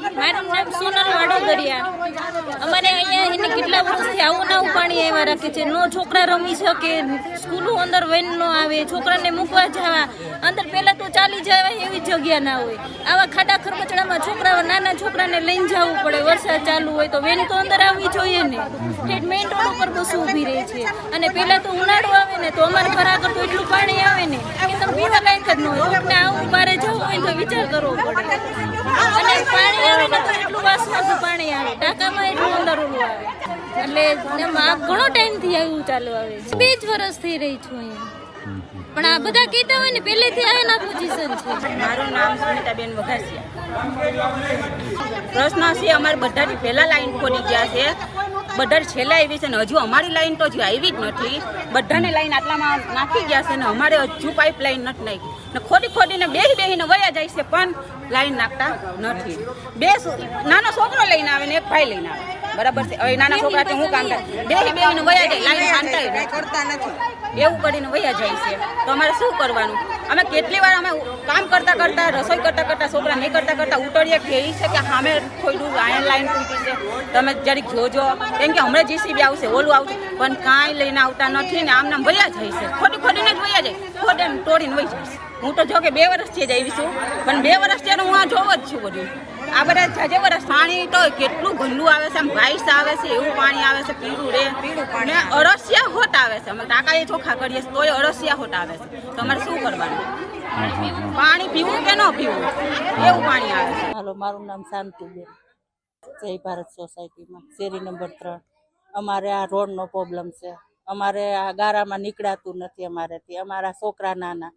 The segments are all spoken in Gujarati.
મારું નામ સોનલ વાડોદરિયા અમારે અહીંયા એને કેટલા વર્ષથી આવું ના પાણી આવ્યા રાખે છે. નો છોકરા રમી શકે સ્કૂલો અંદર વેન નો આવે, છોકરાને મૂકવા જવા. અંદર પહેલા તો ચાલી જવાય એવી જગ્યા ના હોય. આવા ખાડા ખરબચડામાં છોકરાઓ, નાના છોકરાને લઈને જવું પડે, વરસાદ ચાલુ હોય તો વેન તો અંદર આવવી જોઈએ ને. ઠેઠ મેઇન રોડ ઉપર બસ ઊભી રહે છે. અને પહેલાં તો ઉનાળો આવે ને, તો અમારે ઘર આગળ તો એટલું પાણી આવે ને, કે તમે પીવા લાયક જ ન હોય. તમને આવું બારે જવું હોય તો વિચાર કરવો પડે. અને પાણી આવે ને તો એટલું વાસવાનું પાણી આવે ટાંકામાં એટલું અંદર ઓલું આવે. એટલે ઘણો ટાઈમથી આવ્યું ચાલુ આવે બે જ વર્ષ થઈ રહી છું અહીંયા. પણ આ બધા કહેતા હોય ને, પહેલેથી આ એના પોઝિશન છે. મારું નામ સુનિતાબેન વઘાસિયા. પ્રશ્ન છે, અમારે બધાથી પહેલા લાઈન ખોલી ગયા છે. બધા છેલ્લા આવી છે ને, હજુ અમારી લાઈન તો હજુ આવી જ નથી. બધાને લાઈન આટલામાં નાખી ગયા છે ને, અમારે હજુ પાઇપ લાઈન નથી નાખી ને ખોટી ખોટીને બેસી બેહીને વયા જાય છે, પણ લાઈન નાખતા નથી. બે નાનો છોકરો લઈને આવે ને, એક ભાઈ લઈને આવે. બરાબર છે? હવે નાના છોકરાથી હું કામ થાય બેસી બેસીને વયા જાય, લાઈન ખાંડતા કરતા નથી એવું કરીને વયા જાય છે. તો અમારે શું કરવાનું? અમે કેટલી વાર અમે કામ કરતા કરતા, રસોઈ કરતા કરતા, છોકરા નહીં કરતા કરતા ઉતરીએ કહે છે કે સામે થોડું આયન લાઈન તૂટી છે. તમે જરીક જોજો. કેમ કે હમણાં જીસીબી આવશે, ઓલું આવશે. પણ કાંઈ લઈને આવતા નથી ને આમ નામ વયા જાય છે. ખોટી ખોટીને જ વયા જાય. ખોટે તોડીને વહી જાય હું તો જો કે બે વર્ષથી જ આવી છું. પણ બે વર્ષ ત્યારે હું આ જોવો જ છું બધું. આ બધા જાજે વર્ષ પાણી તો કેટલું ગંદુ આવે છે આમ વાઇસ આવે છે એવું પાણી આવે છે પીળું રે. ને અરસિયા હોટ આવે છે અમે ટાંકાએ ચોખા કરીએ છીએ તોય અરસિયા હોટ આવે છે. તો અમારે શું કરવાનું? પાણી પીવું કે ન પીવું? એવું પાણી આવે છે. હાલો મારું નામ શાંતિબેન. જય ભારત સોસાયટીમાં શેરી નંબર ત્રણ. અમારે આ રોડનો પ્રોબ્લેમ છે. અમારે આ ગારામાં નીકળાતું નથી અમારેથી. અમારા છોકરા નાના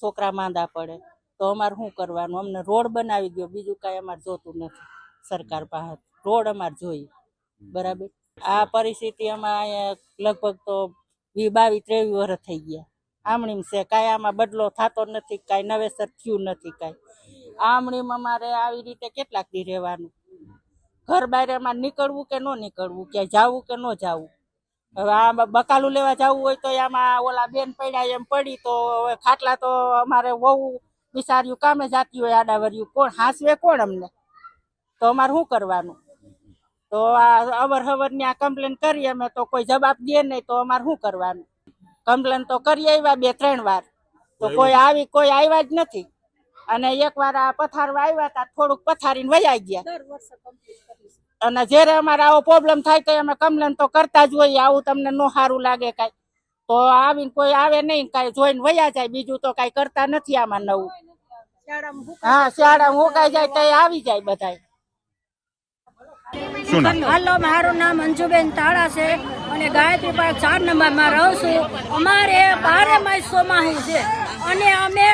છોકરા માંદા પડે. તો અમારે શું કરવાનું? અમને રોડ બનાવી દો બીજું કાંઈ અમારે જોતું નથી સરકાર પાસે. રોડ અમારે જોઈએ. બરાબર? આ પરિસ્થિતિ અમારે લગભગ તો વી બાવીસ, ત્રેવીસ વર્ષ થઈ ગયા. આમણીમ છે, કાંઈ આમાં બદલો થતો નથી, કાંઈ નવેસર થયું નથી કાંઈ. આમણીમ અમારે આવી રીતે કેટલાક દી રહેવાનું. ઘર બહાર એમાં નીકળવું કે ન નીકળવું, ક્યાંય જવું કે ન જાવું. હવે આ બકાલું લેવા જવું હોય તો આમાં ઓલા બેન પડ્યા એમ પડી તો હવે ખાટલા તો અમારે વહુ બિચાર્યું કામે જાતી હોય આડાવર્યું કોણ હાંસવે કોણ અમને? તો અમારે શું કરવાનું? તો આ અવર હવરની આ કમ્પ્લેન કરીએ અમે તો કોઈ જવાબ દે નહીં તો અમારે શું કરવાનું? કમ્પ્લેન તો કરી આવ્યા બે ત્રણ વાર. તો કોઈ આવી કોઈ આવ્યા જ નથી. અને એક વાર આ પથારવા આવ્યા હતા થોડુંક પથારીને વયા ગયા. અને જ્યારે અમારે આવો પ્રોબ્લેમ થાય તો અમે કમ્પ્લેન તો કરતા જ હોઈએ આવું તમને નો સારું લાગે કાંઈ. તો આવીને કોઈ આવે નહીં કાંઈ જોઈને વયા જાય બીજું તો કાંઈ કરતા નથી આમાં નવું. હા શાળા મુકાઈ જાય તો આવી જાય બધા હાલો મારું નામ અંજુબેન તાળા છે અને ગાયત્રી પાર્ક ચાર નંબરમાં રહું છું. અમારે બારે માસ સોમાહી છે. અને અમે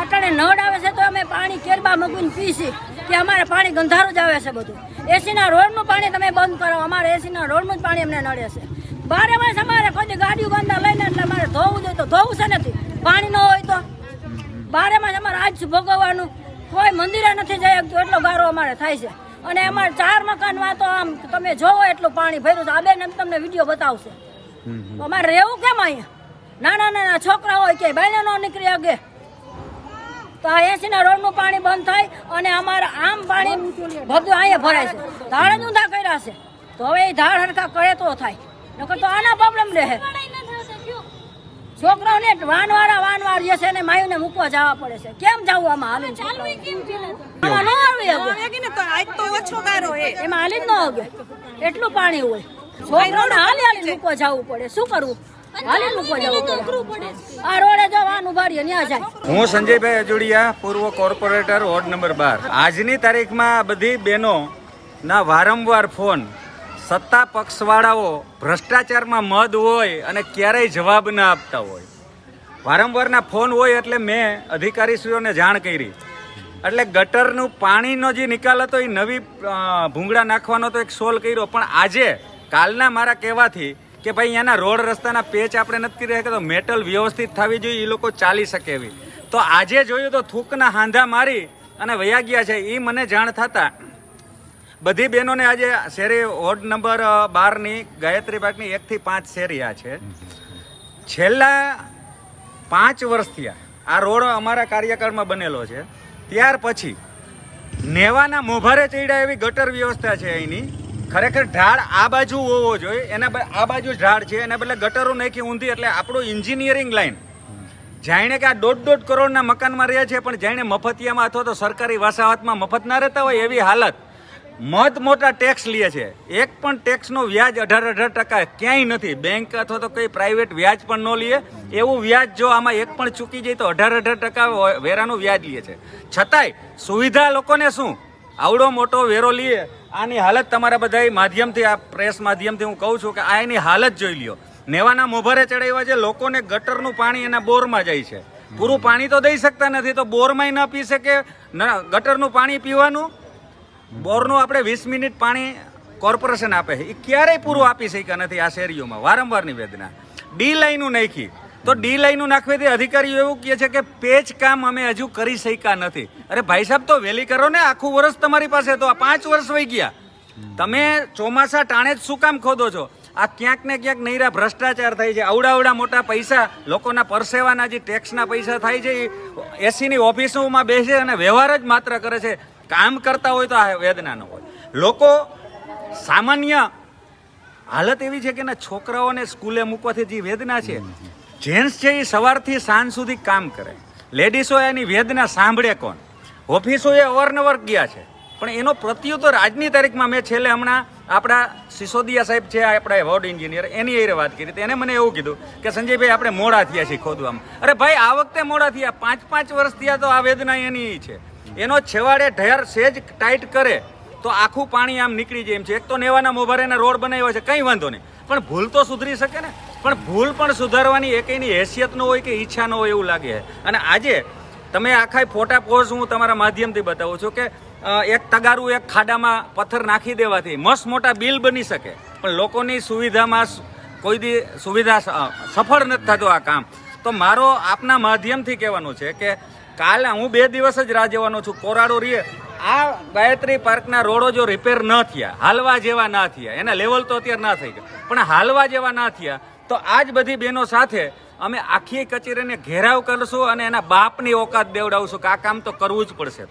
અટાણે નળ આવે છે તો અમે પાણી કેરબા મગવીને પીસી કે અમારે પાણી ગંધારું જ આવે છે બધું. એસીના રોડનું પાણી તમે બંધ કરો. અમારે એસીના રોડનું જ પાણી અમને નડે છે. બારે માસ અમારે કોઈ ગાડીઓ બંધા લઈને એટલે અમારે ધોવું જોઈએ તો ધોવું છે નથી પાણી ન હોય તો? બારે માસ અમારે આજ ભોગવવાનું કોઈ મંદિરે નથી જઈ શકતું એટલો ગારો અમારે થાય છે. અને અમારે ચાર મકાનમાં તો આમ તમે જોવો એટલું પાણી ભર્યું છે. આ બેન એમ તમને વીડિયો બતાવશે. તો અમારે રહેવું કેમ અહીંયા? નાના નાના છોકરા હોય કે ભાઈને ન નીકળી શકે તો આ એસીના રોડનું પાણી બંધ થાય અને અમારે આમ પાણી બધું અહીંયા ભરાય છે. ધાડ જ ઊંધા કર્યા છે. તો હવે એ ધાડ હરખા કરે તો થાય. નકર તો આના પ્રોબ્લેમ રહે. છોકરાઓને વાનવાળા વાનવાર જે છે એને માયુને મૂકવા જવા પડે છે. કેમ જવું આમાં ન આવી શકે. એમાં હાલી જ ન હગે એટલું પાણી હોય. છોકરાઓને હાલી હાલી મૂકવા જવું પડે. શું કરવું? હાલી મૂકવા જવું પડે. આ રોડે જો વાન ઊભા રહીએ ન્યા જાય. હું સંજયભાઈ અજોડિયા પૂર્વ કોર્પોરેટર વોર્ડ નંબર બાર. આજની તારીખમાં બધી બહેનો ના વારંવાર ફોન સત્તા પક્ષવાળાઓ ભ્રષ્ટાચારમાં મદ હોય અને ક્યારેય જવાબ ના આપતા હોય. વારંવારના ફોન હોય એટલે મેં અધિકારીશ્રીઓને જાણ કરી. એટલે ગટરનું પાણીનો જે નિકાલ હતો એ નવી ભૂંગળા નાખવાનો તો એક સોલ કર્યો. પણ આજે કાલના મારા કહેવાથી કે ભાઈ અહીંયાના રોડ રસ્તાના પેચ આપણે નથી કરી તો મેટલ વ્યવસ્થિત થવી જોઈએ, એ લોકો ચાલી શકે એવી. તો આજે જોયું તો થૂકના હાંધા મારી અને વયા ગયા છે. એ મને જાણ થતા બધી બહેનોને આજે શેરી વોર્ડ નંબર બારની ગાયત્રી બાગની એકથી પાંચ શેરી આ છે. છેલ્લા પાંચ વર્ષથી આ આ રોડ અમારા કાર્યકાળમાં બનેલો છે. ત્યાર પછી નેવાના મોભારે ચડ્યા એવી ગટર વ્યવસ્થા છે અહીંની. ખરેખર ઢાળ આ બાજુ હોવો જોઈએ, એના આ બાજુ ઢાળ છે, એના બદલે ગટરો નાખી ઊંધી, એટલે આપણું એન્જિનિયરિંગ લાઈન જાણે કે આ દોઢ દોઢ કરોડના મકાનમાં રહ્યા છે, પણ જાણે મફતિયામાં અથવા તો સરકારી વસાહતમાં મફત ના રહેતા હોય એવી હાલત. મત મોટા ટેક્સ લે છે. એક પણ ટેક્સનો વ્યાજ અઢાર અઢાર ટકા ક્યાંય નથી. બેંક અથવા તો કંઈ પ્રાઇવેટ વ્યાજ પણ ન લે. એવું વ્યાજ જો આમાં એક પણ ચૂકી જાય તો અઢાર અઢાર ટકા વેરાનું વ્યાજ લે છે. છતાંય સુવિધા લોકોને શું? આવડો મોટો વેરો લઈએ આની હાલત તમારા બધા માધ્યમથી, આ પ્રેસ માધ્યમથી હું કહું છું કે આ એની હાલત જોઈ લ્યો. નેવાના મોભારે ચડાવ્યા છે, લોકોને ગટરનું પાણી એના બોરમાં જાય છે. પૂરું પાણી તો દઈ શકતા નથી, તો બોરમાંય ન પી શકે. ગટરનું પાણી પીવાનું? બોરનું આપણે વીસ મિનિટ પાણી કોર્પોરેશન આપે છે. એ ક્યારેય પૂરું આપી શક્યા નથી આ શેરીઓમાં. વારંવાર નિવેદના. ડી લાઈનું નાખી. તો ડી લાઈનું નાખવાથી અધિકારીઓ એવું કહે છે કે પેચ કામ અમે હજુ કરી શક્યા નથી. અરે ભાઈ સાહેબ, તો વહેલી કરો ને. આખું વર્ષ તમારી પાસે તો આ પાંચ વર્ષ વહી ગયા. તમે ચોમાસા ટાણે જ શું કામ ખોદો છો? આ ક્યાંક ને ક્યાંક નૈરા ભ્રષ્ટાચાર થાય છે. અવડા મોટા પૈસા લોકોના પરસેવાના જે ટેક્સના પૈસા થાય છે એ એસીની ઓફિસોમાં બેસે અને વ્યવહાર જ માત્ર કરે છે. કામ કરતા હોય તો આ વેદના ન હોય. લોકો સામાન્ય હાલત એવી છે કે ના છોકરાઓને સ્કૂલે મૂકવાથી જે વેદના છે જેન્ટ્સ છે એ સવારથી સાંજ સુધી કામ કરે. લેડીસો એની વેદના સાંભળે કોણ? ઓફિસોએ અવારનવાર ગયા છે. પણ એનો પ્રત્યુત્તર આજની તારીખમાં મેં છેલ્લે હમણાં આપણા સિસોદિયા સાહેબ છે આપણા વોર્ડ એન્જિનિયર એની એ વાત કરી હતી. એને મને એવું કીધું કે સંજયભાઈ આપણે મોડા થયા છીએ ખોદવામાં. અરે ભાઈ આ વખતે મોડા થયા. પાંચ પાંચ વર્ષ થયા તો આ વેદના એની છે. એનો છેવાડે ઢેર સેજ ટાઈટ કરે, તો આખું પાણી આમ નીકળી જાય એમ છે. એક તો નેવાના મોભારેના રોડ બનાવ્યો છે, કંઈ વાંધો નહીં. પણ ભૂલ તો સુધરી શકે ને? પણ ભૂલ પણ સુધારવાની એકેયની હેસિયત ન હોય કે ઈચ્છા ન હોય એવું લાગે. છે અને આજે તમે આખા ફોટા પોઝ હું તમારા માધ્યમથી બતાવું છું કે એક તગારું એક ખાડામાં પથ્થર નાખી દેવાથી મસ્ત મોટા બિલ બની શકે. પણ લોકોની સુવિધામાં કોઈ દી સુવિધા સફળ નથી થતું આ કામ. તો મારો આપના માધ્યમથી કહેવાનું છે કે કાલે હું બે દિવસ જ રાહ જવાનો છું. કોરાડો રીએ. આ ગાયત્રી પાર્કના રોડો જો રિપેર ન થયા, હાલવા જેવા ના થયા, એના લેવલ તો અત્યારે ના થઈ ગયા. પણ હાલવા જેવા ના થયા, તો આ જ બધી બહેનો સાથે અમે આખી કચેરીને ઘેરાવ કરશું અને એના બાપની ઓકાત દેવડાવશું, કે આ કામ તો કરવું જ પડશે.